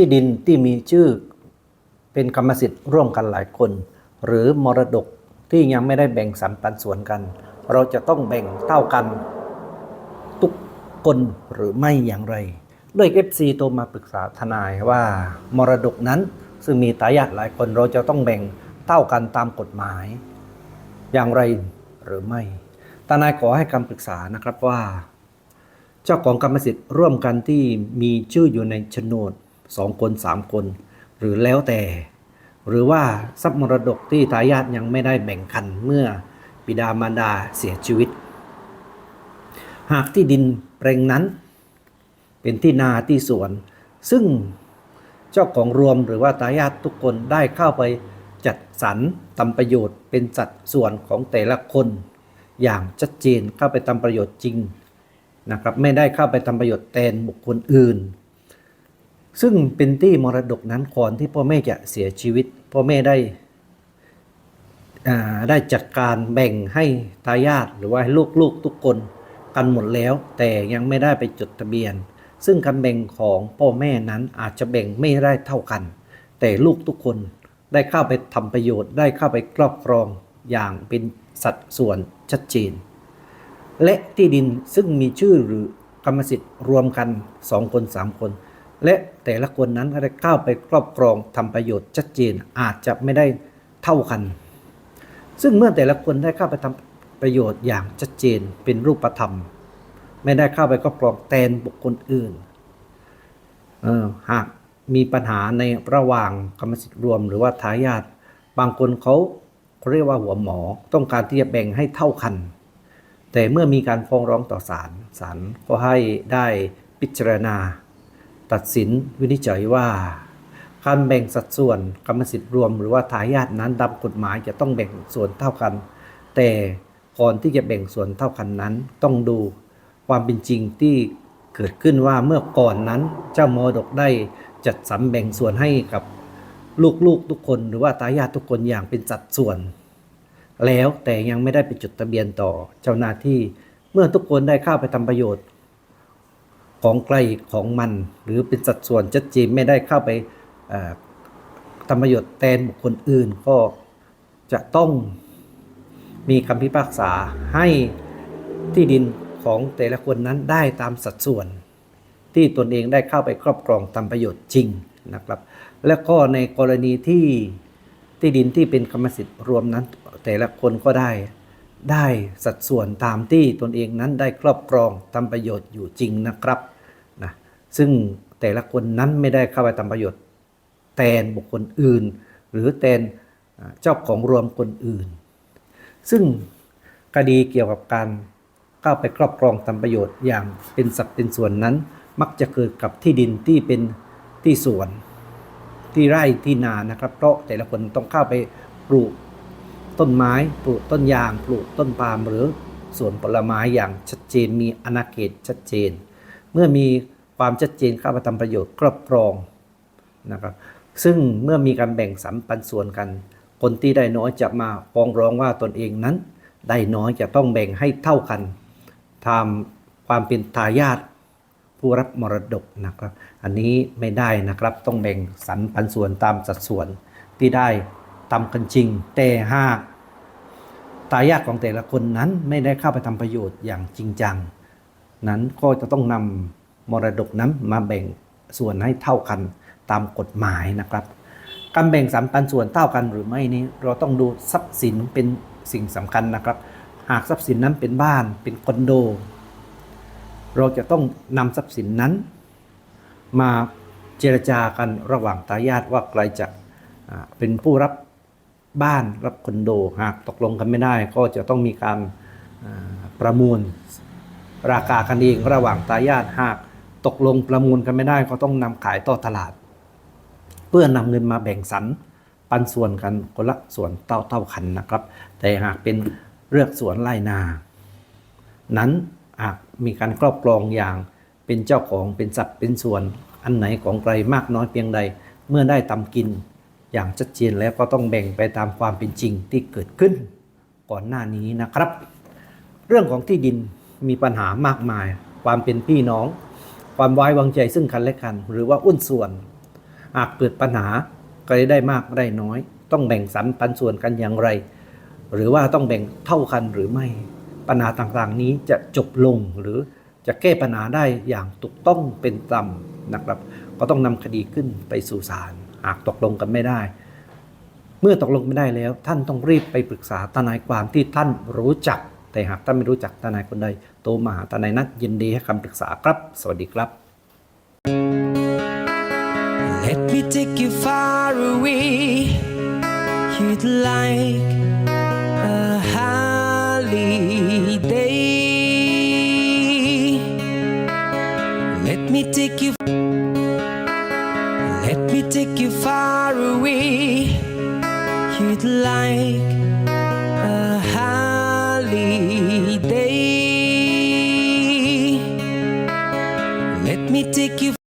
ที่ดินที่มีชื่อเป็นกรรมสิทธิ์ร่วมกันหลายคน หรือมรดกที่ยังไม่ได้แบ่งสรรปันส่วนกัน เราจะต้องแบ่งเท่ากันทุกคนหรือไม่อย่างไร ด้วย FC โทรมาปรึกษาทนายว่ามรดกนั้น ซึ่งมีตายาทหลายคนเราจะต้องแบ่งเท่ากันตามกฎหมาย อย่างไรหรือไม่ทนายขอให้คำปรึกษานะครับว่า เจ้าของกรรมสิทธิ์ร่วมกันที่มีชื่ออยู่ในโฉนด สองคนสามคน หรือแล้วแต่ หรือว่าทรัพย์มรดกที่ทายาทยังไม่ได้แบ่งกันเมื่อบิดามารดาเสียชีวิต หากที่ดินแปลงนั้น เป็นที่นาที่สวน ซึ่งเจ้าของรวมหรือว่าทายาททุกคนได้เข้าไปจัดสรรทำประโยชน์เป็นสัดส่วนของแต่ละคน อย่างชัดเจนเข้าไปทำประโยชน์จริงนะครับไม่ได้เข้าไปทำประโยชน์แทนบุคคลอื่น ซึ่งเป็นที่มรดกนั้นก่อนที่พ่อแม่จะเสียชีวิต พ่อแม่ได้ได้จัดการแบ่งให้ทายาทหรือว่าให้ลูกๆทุกคนกันหมดแล้ว แต่ยังไม่ได้ไปจดทะเบียน ซึ่งการแบ่งของพ่อแม่นั้นอาจจะแบ่งไม่ได้เท่ากัน แต่ลูกทุกคนได้เข้าไปทำประโยชน์ ได้เข้าไปครอบครองอย่างเป็นสัดส่วนชัดเจน และที่ดินซึ่งมีชื่อหรือกรรมสิทธิ์รวมกัน 2 คน 3 คน และแต่ละคนนั้นก็ได้เข้าไปครอบครองทำประโยชน์ชัดเจนอาจจะไม่ได้เท่ากัน ซึ่งเมื่อแต่ละคนได้เข้าไปทำประโยชน์อย่างชัดเจนเป็นรูปธรรม ไม่ได้เข้าไปครอบครองแทนบุคคลอื่นออหากมีปัญหาในระหว่างกรรมสิทธิ์รวม หรือว่าทายาทบางคนเขาเขาเรียกว่าหัวหมอต้องการที่จะแบ่งให้เท่ากัน แต่เมื่อมีการฟ้องร้องต่อศาลศาลก็ให้ได้พิจารณา ตัดสินวินิจฉัยว่าการแบ่งสัดส่วนกรรมสิทธิ์รวม หรือว่าทายาทนั้นตามกฎหมายจะต้องแบ่งส่วนเท่ากัน แต่ก่อนที่จะแบ่งส่วนเท่ากันนั้น ต้องดูความเป็นจริงที่เกิดขึ้นว่าเมื่อก่อนนั้นเจ้ามรดกได้จัดสรรแบ่งส่วนให้กับลูกๆทุกคนหรือว่าทายาททุกคนอย่างเป็นสัดส่วน แล้วแต่ยังไม่ได้ไปจดทะเบียนต่อเจ้าหน้าที่เมื่อทุกคนได้เข้าไปทำประโยชน์ ของใครของมัน หรือเป็นสัดส่วนชัดเจนไม่ได้เข้าไปทำประโยชน์แทนบุคคลอื่นก็จะต้องมีคำพิพากษาให้ที่ดินของแต่ละคนนั้นได้ตามสัดส่วน ที่ตนเองได้เข้าไปครอบครองทำประโยชน์จริงนะครับ และก็ในกรณีที่ที่ดินที่เป็นกรรมสิทธิ์รวมนั้น แต่ละคนก็ได้ ได้สัดส่วนตามที่ตนเองนั้นได้ครอบครองทำประโยชน์อยู่จริงนะครับนะซึ่งแต่ละคนนั้นไม่ได้เข้าไปทำประโยชน์แทนบุคคลอื่น หรือแทนเจ้าของรวมคนอื่น ซึ่งคดีเกี่ยวกับการเข้าไปครอบครองทำประโยชน์อย่างเป็นสัดเป็นส่วนนั้น มักจะเกิดกับที่ดินที่เป็นที่สวน ที่ไร่ที่นานะครับ เพราะแต่ละคนต้องเข้าไปปลูก ต้นไม้ปลูกต้นยางปลูกต้นปาล์มหรือสวนผลไม้อย่างชัดเจนมีอาณาเขตชัดเจน เมื่อมีความชัดเจนเข้าไปทำประโยชน์ครอบครองนะครับซึ่งเมื่อมีการแบ่งสัมปันส่วนกัน คนที่ได้น้อยจะมาฟ้องร้องว่าตนเองนั้น ได้น้อยจะต้องแบ่งให้เท่ากันตามความเป็นทายาทผู้รับมรดกนะครับ อันนี้ไม่ได้นะครับต้องแบ่งสรรปันส่วนตามสัดส่วนที่ได้ ทำกันจริง แต่หากตายาทของแต่ละคนนั้นไม่ได้เข้าไปทำประโยชน์อย่างจริงจัง นั้นก็จะต้องนำมรดกนั้นมาแบ่งส่วนให้เท่ากันตามกฎหมายนะครับ การแบ่งสรรปันส่วนเท่ากันหรือไม่นี้ เราต้องดูทรัพย์สินเป็นสิ่งสำคัญนะครับ หากทรัพย์สินนั้นเป็นบ้านเป็นคอนโด เราจะต้องนำทรัพย์สินนั้น มาเจรจากันระหว่างทายาทว่าใครจะเป็นผู้รับ บ้านรับคอนโดหากตกลงกันไม่ได้ ก็จะต้องมีการประมูลราคากันเองระหว่างทายาทหากตกลงประมูลกันไม่ได้ ก็ต้องนำขายต่อตลาด เพื่อนำเงินมาแบ่งสรรปันส่วนกันคนละส่วนเท่าเท่าๆกันนะครับ แต่หากเป็นเลือกสวนไร่นา นั้นหากมีการครอบครองอย่างเป็นเจ้าของเป็นสัตว์เป็นส่วนอันไหนของใครมากน้อยเพียงใด เมื่อได้ทำกิน อย่างชัดเจนแล้วก็ต้องแบ่งไปตามความเป็นจริงที่เกิดขึ้น ก่อนหน้านี้นะครับ เรื่องของที่ดินมีปัญหามากมาย ความเป็นพี่น้อง ความไว้วางใจซึ่งกันและกัน หรือว่าอุ้นส่วน หากเกิดปัญหาใครได้มากได้น้อย ต้องแบ่งสรรปันส่วนกันอย่างไร หรือว่าต้องแบ่งเท่ากันหรือไม่ปัญหาต่างๆนี้จะจบลงหรือจะแก้ปัญหาได้อย่างถูกต้องเป็นธรรมนะครับ ก็ต้องนำคดีขึ้นไปสู่ศาล หากตกลงกันไม่ได้ เมื่อตกลงไม่ได้แล้ว ท่านต้องรีบไปปรึกษาทนายความที่ท่านรู้จัก แต่หากท่านไม่รู้จักทนายคนใดโทรมาหาทนายนัดยินดีให้คำปรึกษาครับ สวัสดีครับ Let me take you far away. You'd like Like a holiday. Let me take you.